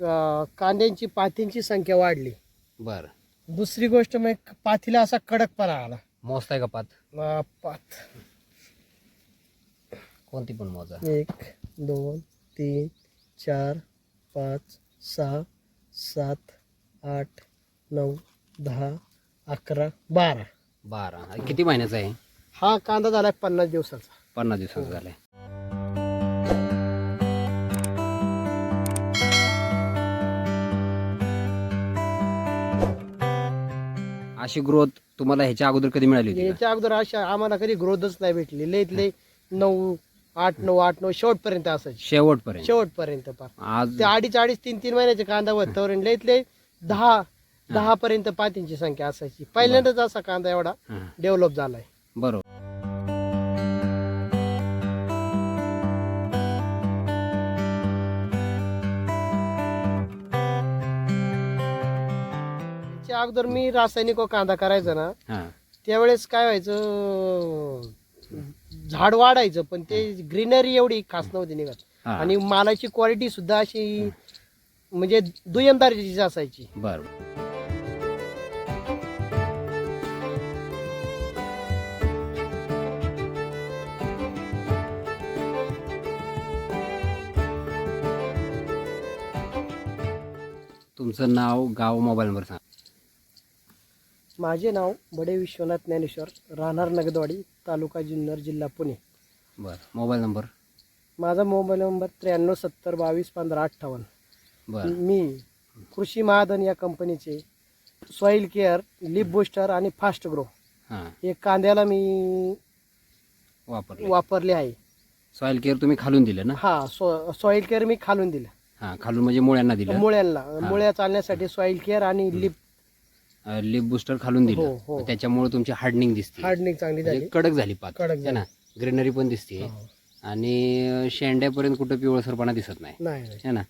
अं, कांद्यांची पातींची संख्या वाढली. बर. दुसरी गोष्ट मग पातीला असा कडकपणा आला. मोजताय का पात? अं, पात. कोणती पण मोजा. एक दोन तीन चार पाच सहा सात आठ नऊ दहा अकरा बारा. बारा. किती महिन्याचा आहे? हा कांदा झाला पन्नास दिवसाचा. पन्नास दिवसाचा झालाय. अशी ग्रोथ तुम्हाला ह्याच्या अगोदर कधी मिळाली होती का? याच्या अगोदर अशा आम्हाला कधी ग्रोथच नाही भेटली. लईत लई नऊ आठ नऊ आठ नऊ शेवटपर्यंत असायची. शेवटपर्यंत. शेवटपर्यंत पार. आज ते अडीच अडीच तीन तीन महिन्याचे कांदा होतं लईत लई दहा दहा पर्यंत पातींची संख्या असायची. पहिल्यांदाच असा कांदा एवढा हा, डेव्हलप झालाय. बरोबर. अगोदर मी रासायनिक कांदा करायचा ना हा. त्यावेळेस काय व्हायचं झाड वाढायचं पण ते ग्रीनरी एवढी खास नव्हती निघत. हा. आणि मालाची क्वालिटी सुद्धा अशी म्हणजे दुय्यम दर्जाची असायची. बर. तुमचं नाव गाव मोबाईल नंबर सांगा. माझे नाव बडे विश्वनाथ ज्ञानेश्वर राहणार नगदवाडी तालुका जुन्नर जिल्हा पुणे. बर. Mobile number? माझा मोबाईल नंबर त्र्याण्णव सत्तर बावीस पंधरा अठ्ठावन्न. बर. मी कृषी महाधन या कंपनीचे सॉईल केअर लिप बुस्टर आणि फास्ट ग्रो हां. हे कांद्याला मी वापरले. वापरले आहे. सॉइल केअर तुम्ही खालून दिलं ना? हा सॉ सॉईल केअर मी खालून दिलं. हां खालून म्हणजे मुळ्यांना दिलं. मुळ्यांना. मुळ्या चालण्यासाठी सॉईल केअर आणि लिप लिप बुस्टर खालून हो, दिलं हो. त्याच्यामुळे तुमची हार्डनिंग दिसते. हार्डनिंग चांगली म्हणजे झाली. कडक झाली पात. कडक है ना? ग्रीनरी पण दिसते. हो. आणि शेंड्यापर्यंत कुठं पिवळसरपणा दिसत नाही. नाही नाही. है ना?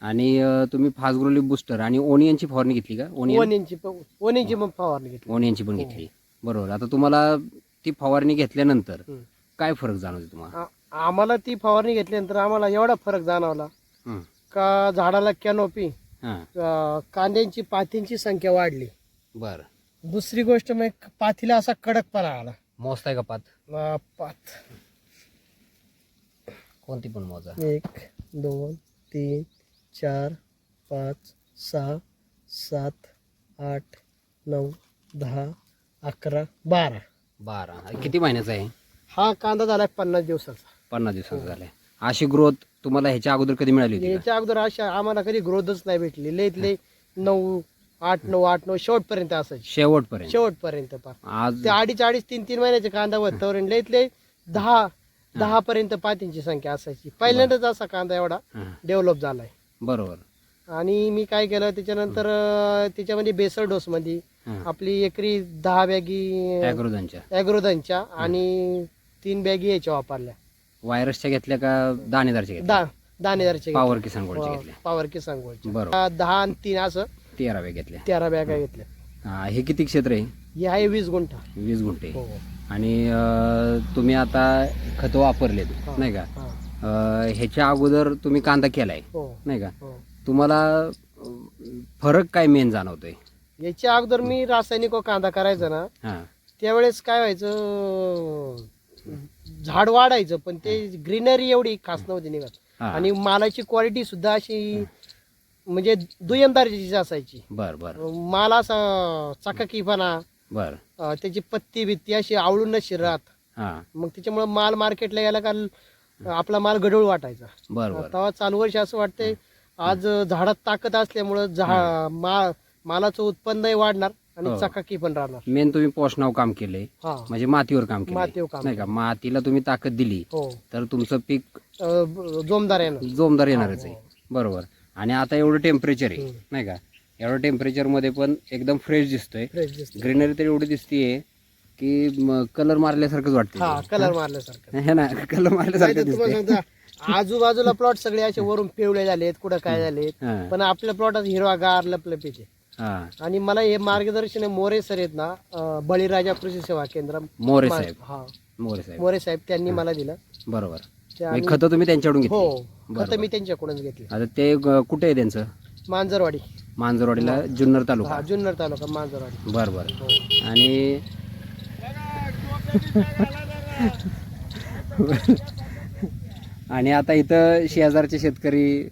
आणि अं, तुम्ही फास्ट ग्रो लिप बुस्टर आणि ओनियनची फवारणी घेतली का? ओनियन वन इंची प- वन इंची पण फवारणी घेतली. ओनियनची पण हो. घेतली. बरोबर. आता तुम्हाला ती फवारणी घेतल्यानंतर हम्म. काय फरक जाणवते तुम्हाला? आ- आम्हाला ती फवारणी घेतल्यानंतर आम्हाला एवढा फरक जाणवला. हं. का झाडाला कॅनोपी हां. कांद्यांची पातींची संख्या वाढली. बरं. दुसरी गोष्ट मग पातीला असा कडकपणा आला. मोजताय का पात अं, पात कोणती पण मोजा. एक दोन तीन चार पाच सहा सात आठ नऊ दहा अकरा बारा. बारा. हा किती महिन्याचा आहे? हा कांदा झालाय पन्नास दिवसाचा. पन्नास दिवसाचा झालाय. अशी ग्रोथ तुम्हाला ह्याच्या अगोदर कधी मिळाली होती का? याच्या अगोदर अशा आम्हाला कधी ग्रोथच नाही भेटली. लईत लई नऊ आठ नऊ आठ नऊ शेवटपर्यंत असायची. शेवटपर्यंत. शेवटपर्यंत पार आज ते अडीच अडीच तीन तीन महिन्याचे कांदा लईत लई दहा दहा पर्यंत पातींची संख्या असायची. पहिल्यांदाच असा कांदा एवढा डेव्हलप झालाय. बरोबर. आणि मी काय केलं त्याच्यानंतर त्याच्यामध्ये बेसर डोस मध्ये. आपली एकरी दहा बॅगी ॲग्रोधनच्या आणि तीन बॅगी याच्या वापरल्या. व्हायरसच्या घेतल्या का दाणेदारच्या घेतल्या? दा दाणेदारच्या पॉवर किसान गोल्डच्या घेतल्या. पॉवर किसान बरोबर. दहा आणि तीन असं तेराव्या घेतल्या. तेरा बॅगा घेतल्या. हा, हे किती क्षेत्र आहे? हे आहे वीस गुंठा. वीस गुंठे. हो. आणि अं, तुम्ही आता खतं वापरलेत. नाही का? हा. अं, ह्याच्या अगोदर तुम्ही कांदा केलाय हो. नाही का? हो. तुम्हाला अं, फरक काय मेन जाणवतोय? याच्या अगोदर मी रासायनिक कांदा करायचा ना हा. त्यावेळेस काय व्हायचं झाड वाढायचं पण ते ग्रीनरी एवढी खास नव्हती निघत. हा. आणि मालाची क्वालिटी सुद्धा अशी म्हणजे दुय्यम दर्जाची असायची. बर बर. माल असा चकाकीपणा बर. अं, त्याची पत्ती बित्ती अशी आवळून नशी राहत हा. मग त्याच्यामुळे माल मार्केटला गेला का ल- आपला माल गडूळ वाटायचा. बर बर. तेव्हा चालू वर्ष असं वाटतंय आज झाडात ताकद असल्यामुळं झा मा मालाचं उत्पन्नही वाढणार आणि हो. चकाकी पण राहणार. मेन तुम्ही पोषणाव काम केलंय. हा. म्हणजे मातीवर काम केलं मातीवर काम नाही का? मातीला तुम्ही ताकद दिली. हो. तर तुमचं पीक अं, ब- जोमदार येणार. जोमदार येणारच आहे. बरोबर. आणि आता एवढं टेम्परेचर आहे. नाही का? एवढं टेम्परेचरमध्ये पण एकदम फ्रेश दिसतोय. फ्रेश दिसतं ग्रीनरी तर एवढी दिसतीये की कलर मारल्यासारखंच वाटतं हा कलर मारल्यासारखं. है ना कलर नाही मारल्यासारखं तर तुम्हाला दिसतंय. सांगता आजूबाजूला प्लॉट सगळे असे वरून पिवळे झालेत कुठं काय झालेत हा, पण आपल्या प्लॉटात हिरवागार हा. आणि मला हे मार्गदर्शन आहे मोरे सर आहेत ना अं, बळीराजा कृषी सेवा केंद्र. मोरे साहेब. हा. मोरे साहेब. मोरे साहेब त्यांनी मला दिलं. बरोबर. ते म्हणजे खतं तुम्ही त्यांच्याकडून हो घेतली? खत मी त्यांच्याकडूनच घेतले. आता ते ग- कुठे आहे त्यांचं? मांजरवाडी. मांजरवाडीला जुन्नर हा तालुका. जुन्नर तालुका मांजरवाडी. बरं बरं. हो. आणि आणि आता इथं शेजारचे शेतकरी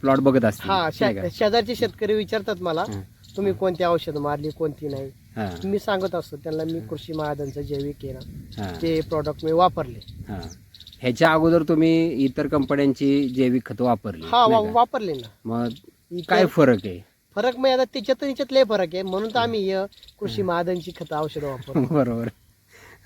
प्लॉट बघत असतील. हा नाही का? शे- शेजारचे शेतकरी विचारतात मला हं. तुम्ही कोणती औषध मारली कोणती नाही? हा, मी सांगत असतो त्यांना मी कृषी महाजनचं जैविक हा, ते प्रॉडक्ट मी वापरले. हा. ह्याच्या अगोदर तुम्ही इतर कंपन्यांची जैविक खतं वापरली हा नाही वा- का? वापरले ना. मग काय फरक आहे? फरक मग आता त्याच्यात याच्यात लय फरक आहे. म्हणून तर आम्ही हे कृषी महाजनची खतं औषधं वापरतो. बरोबर.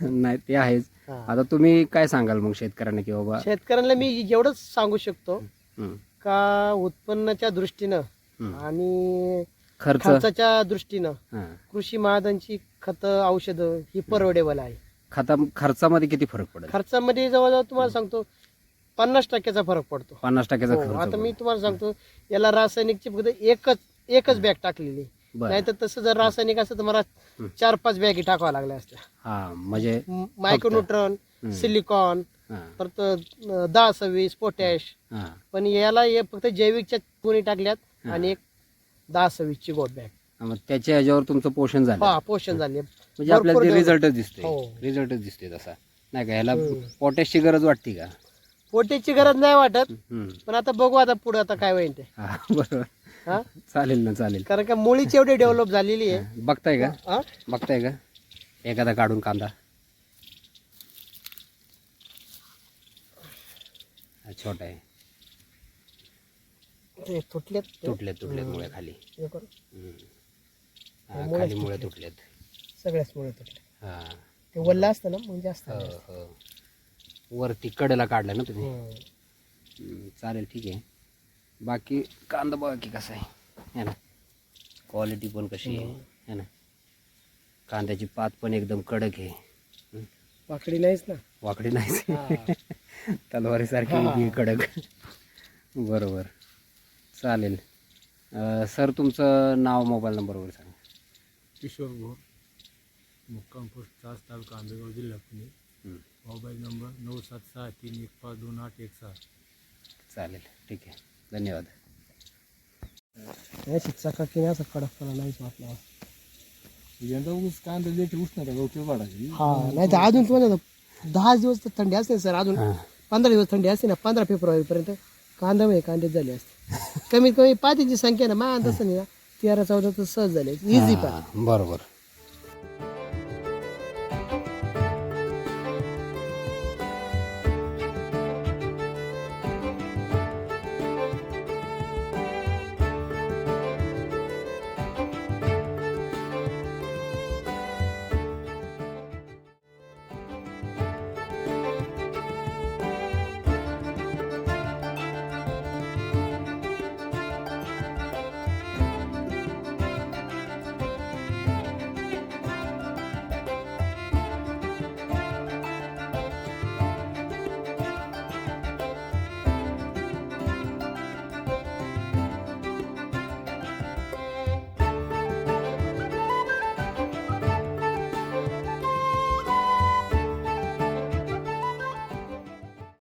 नाही ते आहेच. हा. आता तुम्ही काय सांगाल मग शेतकऱ्यांना की बाबा? शेतकऱ्यांना मी एवढंच सांगू शकतो हं, का उत्पन्नाच्या दृष्टीनं हं. आणि खर्च? खर्चाच्या दृष्टीनं हा. कृषी महाजनची खतं औषधं ही परवडेबल आहे. खता खर्चामध्ये किती फरक पडेल खर्चामध्ये जवळजवळ तुम्हाला सांगतो पन्नास टक्क्याचा फरक पडतो पन्नास टक्क्याचा हो, खर्च आता मी. तुम्हाला सांगतो याला रासायनिकची फक्त एकच एकच बॅग टाकलेली बरं. नाही तर तसं जर रासायनिक असतं तर मला हं. चार पाच बॅगी टाकाव्या लागल्या असत्या हा म्हणजे मायक्रोन्युट्रॉन हं. सिलिकॉन हा, परत अं, दहा सव्वीस पोटॅश हा. पण याला हे फक्त जैविकच्या कोणी टाकल्यात. आणि एक दहा सव्वीसची गोट बॅग मग त्याच्या ह्याच्यावर तुमचं पोषण झालं हा पोषण झाले म्हणजे आपल्याला ते रिझल्टच दिसतोय. हो. रिझल्टच दिसतोय तसा. नाही का? ह्याला हम्म. पोटॅशची गरज वाटते का? पोटेची गरज नाही वाटत. हम्म. पण आता बघू आता पुढे आता काय होईल ते. हा बरोबर. हा? चालेल ना चालेल. कारण का मुळीच एवढी डेव्हलप झालेली आहे. बघताय का? हा? बघताय का? एखादा काढून कांदा. हा, छोटा आहे. ते तुटलेत. तुटलेत तुटलेत मुळे खाली. हे. हम्म. हा, खाली मुळे तुटले. तुटलेत. सगळ्याच मुळे तुटले हा. ते वल्ला असतं ना म्हणजे जास्त हो हो. वरती कडेला काढलाय ना तुम्ही? हम्म. हम्म, चालेल ठीक आहे. बाकी कांदा बघा की कसा आहे. है ना. क्वालिटी पण कशी आहे. है. ना. कांद्याची पात पण एकदम कडक आहे. हम्म, वाकडी नाहीच ना. वाकडी नाही हा. तलवारीसारखी हा. ही कडक. बरोबर. चालेल. अं, सर तुमचं नाव मोबाईल नंबर वगैरे सांगा. किशोर भोर मुक्काम पोस्ट तास तालुका आंबेगाव जिल्हा पुणे. मोबाईल नंबर नऊ सात सहा तीन एक पाच दोन आठ एक सहा चालेल. ठीक आहे. धन्यवाद. अशी चकाकीने असं कडकपणा नाहीच वाटला. यंदा ऊस कांदा लेट उष्णता गवती वाढायची. हा नाही तर अजून तुम्हाला दहा दिवस तर थंडी असते सर. अजून हां. पंधरा दिवस थंडी असते ना पंधरा फेब्रुवारी पर्यंत कांदा म्हणजे कांदे झाले असते. कमीत कमी पातीची संख्या ना मा तसं नाही ना तेरा चौदा तर सहज झाले. इझी पा बरोबर.